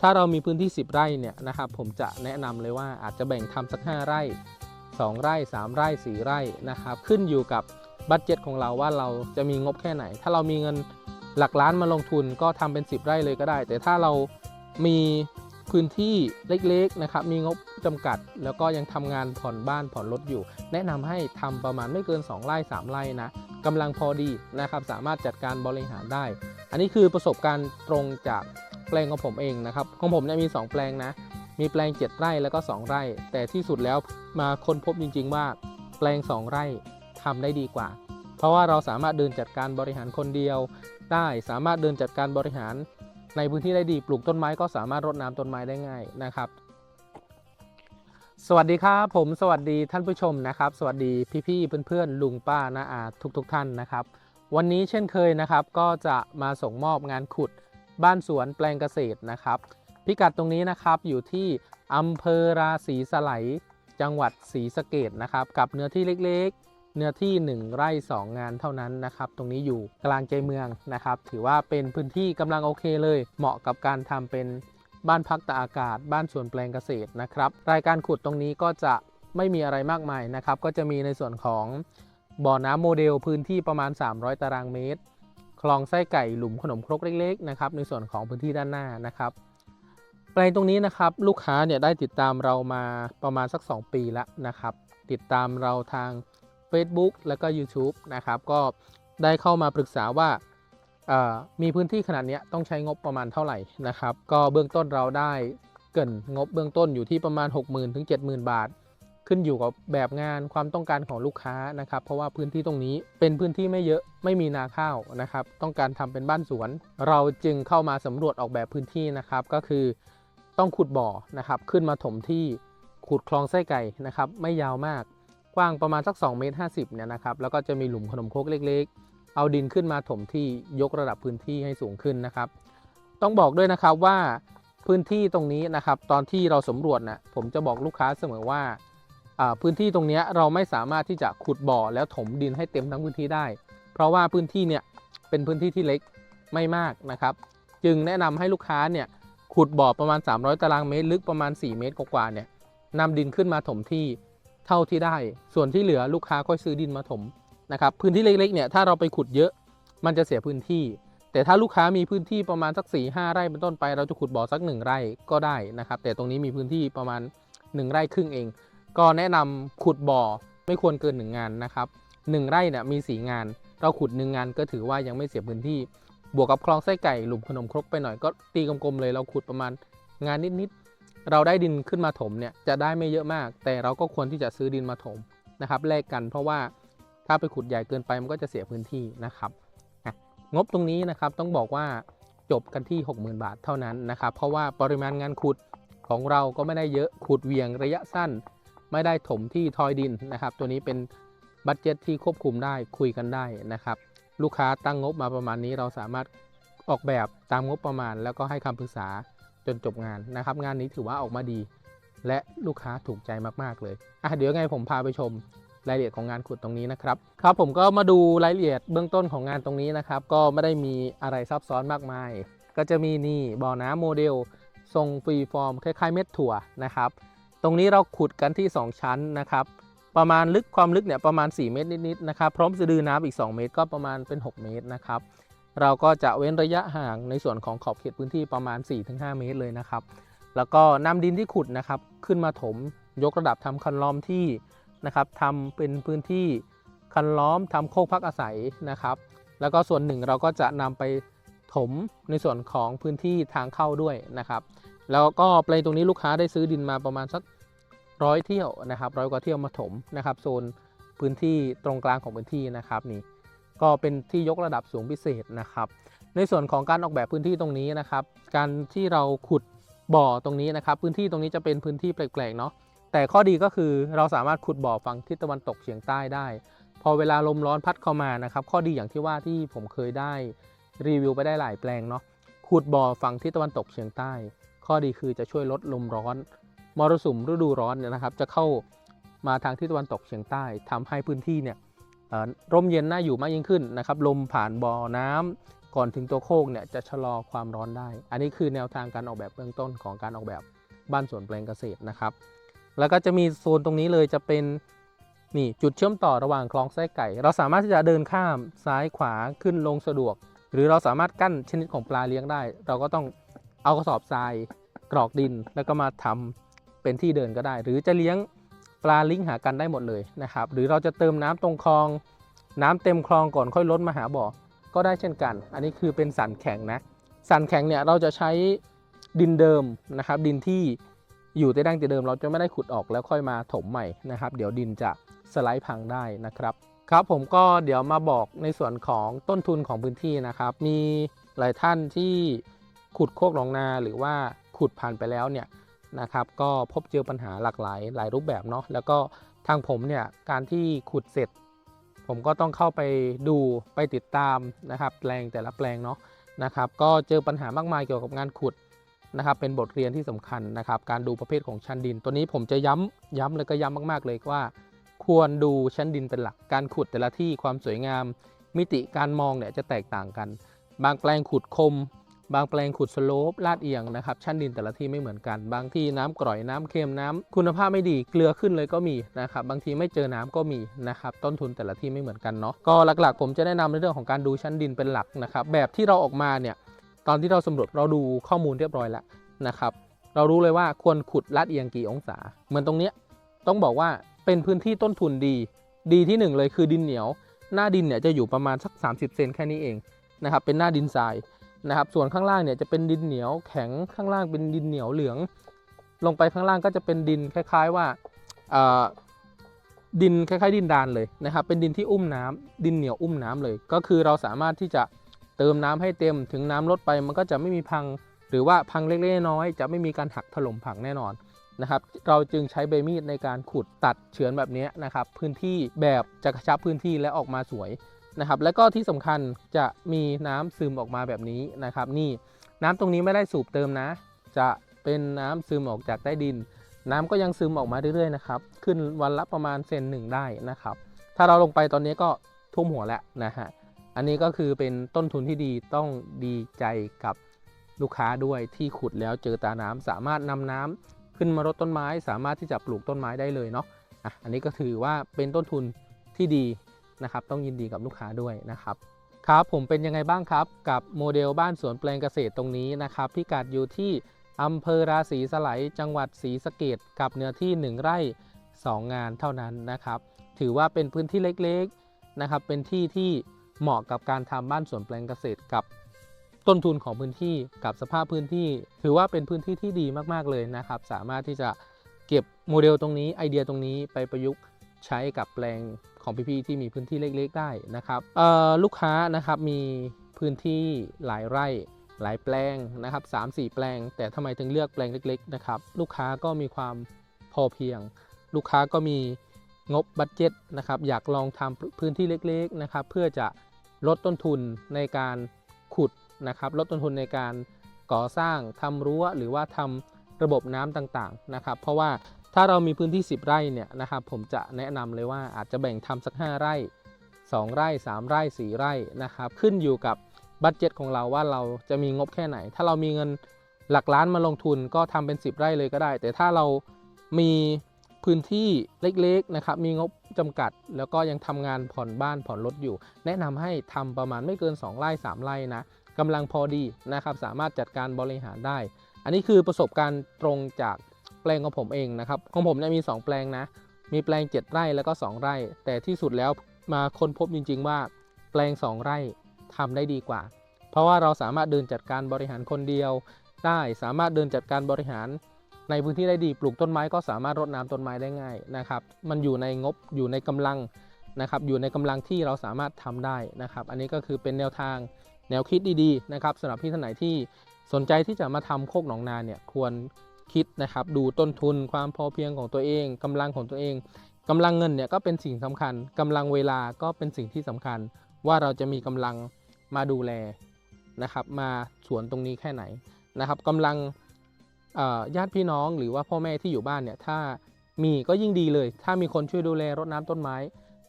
ถ้าเรามีพื้นที่ 10 ไร่เนี่ยนะครับผมจะแนะนำเลยว่าอาจจะแบ่งทำสัก 5 ไร่ 2 ไร่ 3 ไร่ 4 ไร่นะครับขึ้นอยู่กับบัตเจ็ตของเราว่าเราจะมีงบแค่ไหน ถ้าเรามีเงินหลักล้านมาลงทุนก็ทำเป็น 10 ไร่เลยก็ได้ แต่ถ้าเรามีพื้นที่เล็กๆนะครับมีงบจำกัด แล้วก็ยังทำงานผ่อนบ้านผ่อนรถอยู่ แนะนำให้ทำประมาณไม่เกิน 2 ไร่ 3 ไร่นะกำลังพอดีนะครับสามารถจัดการบริหารได้ อันนี้คือประสบการณ์ตรงจาก แปลงของผมเองนะครับของผมเนี่ยมี 2 แปลงนะ มีแปลง 7 ไร่แล้วก็ 2 ไร่ แต่ที่สุดแล้วมาค้นพบจริง ๆ ว่าแปลง 2 ไร่ทำได้ดีกว่า เพราะว่าเราสามารถเดินจัดการบริหารคนเดียว ได้สามารถเดินจัดการบริหาร ในพื้นที่ได้ดีปลูกต้นไม้ก็สามารถรดน้ำต้นไม้ได้ง่ายนะครับสวัสดีครับผมสวัสดีท่านผู้ชมนะครับ สวัสดีพี่ๆเพื่อนๆลุงป้าน้าอาทุกๆทท่านนะครับ วันนี้เช่นเคยนะครับ ก็จะมาส่งมอบงานขุด บ้านสวนแปลงเกษตรนะครับ พิกัดตรงนี้นะครับอยู่ที่อำเภอราศีสไลจังหวัดศรีสะเกดนะครับ กับเนื้อที่เล็กๆ เนื้อที่ 1 ไร่ 2 งานเท่านั้นนะครับ ตรงนี้อยู่กลางใจเมืองนะครับ ถือว่าเป็นพื้นที่กำลังโอเคเลย เหมาะกับการทำเป็นบ้านพักตากอากาศ บ้านสวนแปลงเกษตรนะครับ รายการขุดตรงนี้ก็จะไม่มีอะไรมากมายนะครับ ก็จะมีในส่วนของบ่อน้ำโมเดลพื้นที่ประมาณ 300 ตารางเมตร คลองไส้ไก่หลุมขนมครกเล็กๆนะครับในส่วนของพื้นที่ด้านหน้านะครับแปลงตรงนี้นะครับลูกค้าเนี่ยได้ติดตามเรามาประมาณสัก 2 ปีแล้วนะครับ ติดตามเราทาง Facebook แล้วก็ YouTube นะครับก็ได้เข้ามาปรึกษาว่ามีพื้นที่ขนาดเนี้ยต้องใช้งบประมาณเท่าไหร่นะครับ ก็เบื้องต้นเราได้เกินงบเบื้องต้นอยู่ที่ประมาณ 60,000ถึง70,000 บาท ขึ้นอยู่กับแบบงานความต้องการของลูกค้านะครับ เพราะว่าพื้นที่ตรงนี้เป็นพื้นที่ไม่เยอะไม่มีนาข้าวนะครับ ต้องการทำเป็นบ้านสวน เราจึงเข้ามาสำรวจออกแบบพื้นที่นะครับ ก็คือต้องขุดบ่อนะครับ ขึ้นมาถมที่ขุดคลองไส้ไก่นะครับ ไม่ยาวมากกว้างประมาณสัก2เมตร50เนี่ยนะครับแล้วก็จะมีหลุมขนมโคกเล็ก ๆ เอาดินขึ้นมาถมที่ยกระดับพื้นที่ให้สูงขึ้นนะครับ ต้องบอกด้วยนะครับว่าพื้นที่ตรงนี้นะครับ ตอนที่เราสำรวจนะผมจะบอกลูกค้าเสมอว่า พื้นที่ตรงนี้เราไม่สามารถที่จะขุดบ่อแล้วถมดินให้เต็มทั้งพื้นที่ได้ เพราะว่าพื้นที่เนี่ยเป็นพื้นที่ที่เล็กไม่มากนะครับ จึงแนะนำให้ลูกค้าเนี่ยขุดบ่อประมาณ 300 ตารางเมตร ลึกประมาณ 4 เมตรกว่าเนี่ยนำดินขึ้นมาถมที่เท่าที่ได้ ส่วนที่เหลือลูกค้าก็ซื้อดินมาถมนะครับพื้นที่เล็กๆเนี่ยถ้าเราไปขุดเยอะมันจะเสียพื้นที่ แต่ถ้าลูกค้ามีพื้นที่ประมาณสัก4ีหไร่เป็นต้นไป เราจะขุดบ่อสัก 1 ไร่ก็ได้นะครับ แต่ตรงนี้มีพื้นที่ประมาณ 1 ไร่ครึ่งเอง ก็แนะนำขุดบ่อไม่ควรเกิน1งานนะครับ1ไร่เนี่ยมี4งาน เราขุด 1 งานก็ถือว่ายังไม่เสียพื้นที่ บวกกับคลองไส้ไก่หลุมขนมครกไปหน่อยก็ตีกลมๆเลยเราขุดประมาณงานนิดๆ เราได้ดินขึ้นมาถมเนี่ยจะได้ไม่เยอะมาก แต่เราก็ควรที่จะซื้อดินมาถมนะครับแลกกันเพราะว่าถ้าไปขุดใหญ่เกินไปมันก็จะเสียพื้นที่นะครับงบตรงนี้นะครับต้องบอกว่าจบกันที่ 60,000 บาทเท่านั้นนะครับเพราะว่าปริมาณงานขุดของเราก็ไม่ได้เยอะขุดเวียงระยะสั้น ไม่ได้ถมที่ทอยดินนะครับ ตัวนี้เป็นบัตเจ็ตที่ควบคุมได้คุยกันได้นะครับ ลูกค้าตั้งงบมาประมาณนี้เราสามารถออกแบบตามงบประมาณ แล้วก็ให้คำปรึกษาจนจบงานนะครับ งานนี้ถือว่าออกมาดี และลูกค้าถูกใจมาก ๆ เลยอะเดี๋ยวไงผมพาไปชมรายละเอียดของงานขุดตรงนี้นะครับครับผมก็มาดูรายละเอียดเบื้องต้นของงานตรงนี้นะครับ ก็ไม่ได้มีอะไรซับซ้อนมากมาย ก็จะมีนี่บ่อน้ำโมเดล ทรงฟรีฟอร์มคล้ายๆเม็ดถั่วนะครับ ตรงนี้เราขุดกันที่ 2 ชั้นนะครับ ประมาณลึกความลึกเนี่ยประมาณ 4 เมตรนิดๆนะครับ พร้อมสะดือน้ำอีก 2 เมตรก็ประมาณเป็น 6 เมตรนะครับ เราก็จะเว้นระยะห่างในส่วนของขอบเขตพื้นที่ประมาณ 4-5 เมตรเลยนะครับ แล้วก็นำดินที่ขุดนะครับ ขึ้นมาถมยกระดับทำคันล้อมที่นะครับทำเป็นพื้นที่คันล้อมทำโคกพักอาศัยนะครับ แล้วก็ส่วนหนึ่งเราก็จะนำไปถมในส่วนของพื้นที่ทางเข้าด้วยนะครับ แล้วก็แปลงตรงนี้ลูกค้าได้ซื้อดินมาประมาณสัก ร้อยเที่ยวนะครับร้อยกว่าเที่ยวมาถมนะครับโซนพื้นที่ตรงกลางของพื้นที่นะครับนี่ก็เป็นที่ยกระดับสูงพิเศษนะครับ ในส่วนของการออกแบบพื้นที่ตรงนี้นะครับ การที่เราขุดบ่อตรงนี้นะครับ พื้นที่ตรงนี้จะเป็นพื้นที่แปลกๆเนาะแต่ข้อดีก็คือเราสามารถขุดบ่อฝั่งทิศตะวันตกเฉียงใต้ได้ พอเวลาลมร้อนพัดเข้ามานะครับ ข้อดีอย่างที่ว่าที่ผมเคยได้รีวิวไปได้หลายแปลงเนาะขุดบ่อฝั่งทิศตะวันตกเฉียงใต้ ข้อดีคือจะช่วยลดลมร้อน มรสุมฤดูร้อนเนี่ยนะครับ จะเข้ามาทางทิศตะวันตกเฉียงใต้ทำให้พื้นที่เนี่ยร่มเย็นน่าอยู่มากยิ่งขึ้นนะครับ ลมผ่านบ่อน้ำก่อนถึงตัวโคกเนี่ยจะชะลอความร้อนได้ อันนี้คือแนวทางการออกแบบเบื้องต้นของการออกแบบบ้านสวนแปลงเกษตรนะครับ แล้วก็จะมีโซนตรงนี้เลยจะเป็นนี่จุดเชื่อมต่อระหว่างคลองไส้ไก่ เราสามารถที่จะเดินข้ามซ้ายขวาขึ้นลงสะดวก หรือเราสามารถกั้นชนิดของปลาเลี้ยงได้ เราก็ต้องเอากระสอบทรายกรอกดินแล้วก็มาทำ เป็นที่เดินก็ได้ หรือจะเลี้ยงปลาลิงหากันได้หมดเลยนะครับ หรือเราจะเติมน้ำตรงคลอง น้ำเต็มคลองก่อนค่อยล้นมาหาบ่อก็ได้เช่นกัน อันนี้คือเป็นสันแข็งนะสันแข็งเนี่ยเราจะใช้ดินเดิมนะครับ ดินที่อยู่แต่ดั้งแต่เดิมเราจะไม่ได้ขุดออกแล้วค่อยมาถมใหม่นะครับ เดี๋ยวดินจะสไลด์พังได้นะครับ ครับผมก็เดี๋ยวมาบอกในส่วนของต้นทุนของพื้นที่นะครับ มีหลายท่านที่ขุดโคกหนองนาหรือว่าขุดผ่านไปแล้วเนี่ย นะครับก็พบเจอปัญหาหลากหลายหลายรูปแบบเนาะแล้วก็ทางผมเนี่ยการที่ขุดเสร็จ ผมก็ต้องเข้าไปดูไปติดตามนะครับแปลงแต่ละแปลงเนาะนะครับก็เจอปัญหามากมายเกี่ยวกับงานขุดนะครับเป็นบทเรียนที่สำคัญนะครับการดูประเภทของชั้นดิน ตัวนี้ผมจะย้ำย้ำเลยก็ย้ำมาก ๆ เลยว่า ควรดูชั้นดินเป็นหลักการขุดแต่ละที่ความสวยงาม มิติการมองเนี่ยจะแตกต่างกัน บางแปลงขุดคม บางแปลงขุดสโลปลาดเอียงนะครับชั้นดินแต่ละที่ไม่เหมือนกัน บางที่น้ำกร่อยน้ำเค็มน้ำคุณภาพไม่ดีเกลือขึ้นเลยก็มีนะครับบางทีไม่เจอน้ำก็มีนะครับต้นทุนแต่ละที่ไม่เหมือนกันเนาะก็หลักๆ ผมจะแนะนำในเรื่องของการดูชั้นดินเป็นหลักนะครับแบบที่เราออกมาเนี่ยตอนที่เราสำรวจเราดูข้อมูลเรียบร้อยแล้วนะครับเรารู้เลยว่าควรขุดลาดเอียงกี่องศา เหมือนตรงเนี้ยต้องบอกว่าเป็นพื้นที่ต้นทุนดี ดีที่หนึ่งเลยคือดินเหนียว หน้าดินเนี่ยจะอยู่ประมาณสัก 30 เซนแค่นี้เองนะครับเป็นหน้าดินทราย นะครับ ส่วนข้างล่างเนี่ยจะเป็นดินเหนียวแข็งข้างล่างเป็นดินเหนียวเหลือง ลงไปข้างล่างก็จะเป็นดินคล้าย ๆว่าดินคล้ายๆ ดินดานเลยนะครับ เป็นดินที่อุ้มน้ำดินเหนียวอุ้มน้ำเลย ก็คือเราสามารถที่จะเติมน้ำให้เต็มถึงน้ำลดไปมันก็จะไม่มีพัง หรือว่าพังเล็กๆน้อยจะไม่มีการหักถล่มผังแน่นอนนะครับ เราจึงใช้ใบมีดในการขุดตัดเฉือนแบบนี้นะครับ พื้นที่แบบจะกระชับพื้นที่และออกมาสวย นะครับ และก็ที่สำคัญจะมีน้ำซึมออกมาแบบนี้นะครับ นี่น้ำตรงนี้ไม่ได้สูบเติมนะ จะเป็นน้ำซึมออกจากใต้ดิน น้ำก็ยังซึมออกมาเรื่อยๆนะครับ ขึ้นวันละประมาณเซนหนึ่งได้นะครับ ถ้าเราลงไปตอนนี้ก็ท่วมหัวแล้วนะฮะ อันนี้ก็คือเป็นต้นทุนที่ดีต้องดีใจกับลูกค้าด้วยที่ขุดแล้วเจอตาน้ำสามารถนำน้ำขึ้นมารดต้นไม้ สามารถที่จะปลูกต้นไม้ได้เลยเนาะ อะ อันนี้ก็ถือว่าเป็นต้นทุนที่ดี นะครับต้องยินดีกับลูกค้าด้วยนะครับครับผมเป็นยังไงบ้างครับ กับโมเดลบ้านสวนแปลงเกษตรตรงนี้นะครับพิกัดอยู่ที่อำเภอราศีสไลยจังหวัดศรีสะเกดกับเนื้อที่ 1 ไร่ 2 งานเท่านั้นนะครับ ถือว่าเป็นพื้นที่เล็กๆนะครับ เป็นที่ที่เหมาะกับการทำบ้านสวนแปลงเกษตรกับต้นทุนของพื้นที่กับสภาพพื้นที่ ถือว่าเป็นพื้นที่ที่ดีมากๆเลยนะครับ สามารถที่จะเก็บโมเดลตรงนี้ไอเดียตรงนี้ไปประยุกต์ใช้กับแปลง ของพี่ๆที่มีพื้นที่เล็กๆได้นะครับลูกค้านะครับมีพื้นที่หลายไร่หลายแปลงนะครับ3 4 แปลง แต่ทำไมถึงเลือกแปลงเล็กๆนะครับลูกค้าก็มีความพอเพียง ลูกค้าก็มีงบบัตเจ็ตนะครับอยากลองทำพื้นที่เล็กๆนะครับเพื่อจะลดต้นทุนในการขุดนะครับลดต้นทุนในการก่อสร้างทำรั้วหรือว่าทำระบบน้ำต่างๆนะครับเพราะว่า ถ้าเรามีพื้นที่ 10 ไร่เนี่ยนะครับผมจะแนะนำเลยว่าอาจจะแบ่งทำสัก 5 ไร่ 2 ไร่ 3 ไร่ 4 ไร่นะครับขึ้นอยู่กับบัตเจ็ตของเราว่าเราจะมีงบแค่ไหน ถ้าเรามีเงินหลักล้านมาลงทุนก็ทำเป็น 10 ไร่เลยก็ได้ แต่ถ้าเรามีพื้นที่เล็กๆนะครับมีงบจำกัด แล้วก็ยังทำงานผ่อนบ้านผ่อนรถอยู่ แนะนำให้ทำประมาณไม่เกิน 2 ไร่ 3 ไร่นะกำลังพอดีนะครับสามารถจัดการบริหารได้ อันนี้คือประสบการณ์ตรงจาก แปลงของผมเองนะครับ ของผมเนี่ยมี 2 แปลงนะ มีแปลง 7 ไร่แล้วก็ 2 ไร่ แต่ที่สุดแล้วมาค้นพบจริง ๆ ว่า แปลง 2 ไร่ทำได้ดีกว่า เพราะว่าเราสามารถเดินจัดการบริหารคนเดียว ได้สามารถเดินจัดการบริหาร ในพื้นที่ได้ดีปลูกต้นไม้ก็สามารถรดน้ำต้นไม้ได้ง่ายนะครับ มันอยู่ในงบอยู่ในกำลังนะครับอยู่ในกำลังที่เราสามารถทำได้นะครับ อันนี้ก็คือเป็นแนวทางแนวคิดดีๆนะครับสำหรับพี่ท่านไหนที่สนใจที่จะมาทำโคกหนองนาเนี่ยควร คิดนะครับ ดูต้นทุนความพอเพียงของตัวเองกำลังของตัวเองกำลังเงินเนี่ยก็เป็นสิ่งสำคัญกำลังเวลาก็เป็นสิ่งที่สำคัญ ว่าเราจะมีกำลังมาดูแลนะครับ มาสวนตรงนี้แค่ไหนนะครับกำลังญาติพี่น้องหรือว่าพ่อแม่ที่อยู่บ้านเนี่ยถ้ามีก็ยิ่งดีเลย ถ้ามีคนช่วยดูแลรดน้ำต้นไม้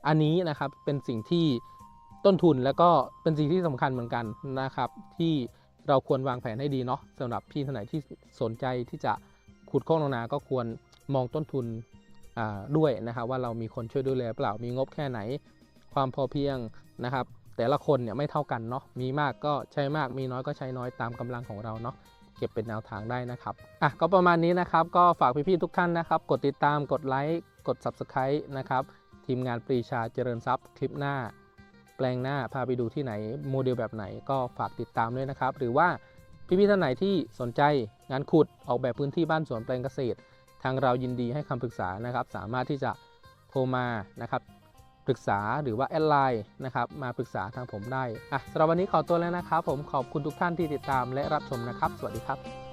อันนี้นะครับเป็นสิ่งที่ต้นทุนแล้วก็เป็นสิ่งที่สำคัญเหมือนกันนะครับ ที่เราควรวางแผนให้ดีเนาะสำหรับพี่ท่านไหนที่สนใจที่จะ ขุดคกนองนาก็ควรมองต้นทุนด้วยนะครับว่าเรามีคนช่วยดูแลเปล่ามีงบแค่ไหน ความพอเพียงนะครับ แต่ละคนเนี่ยไม่เท่ากันเนาะมีมากก็ใช้มากมีน้อยก็ใช้น้อยตามกำลังของเราเนาะเก็บเป็นแนวทางได้นะครับอะก็ประมาณนี้นะครับ ก็ฝากพี่ๆทุกท่านนะครับ กดติดตามกดไลค์กด Subscribe นะครับทีมงานปรีชาเจริญทรัพย์คลิปหน้า แปลงหน้าพาไปดูที่ไหนโมเดลแบบไหนก็ฝากติดตามด้วยนะครับ หรือว่าพี่ๆท่านไหนที่สนใจ งานขุดออกแบบพื้นที่บ้านสวนแปลงเกษตร ทางเรายินดีให้คำปรึกษานะครับ สามารถที่จะโทรมานะครับปรึกษาหรือว่าแอดไลน์นะครับมาปรึกษาทางผมได้อะสำหรับวันนี้ขอตัวแล้วนะครับ ผมขอบคุณทุกท่านที่ติดตามและรับชมนะครับ สวัสดีครับ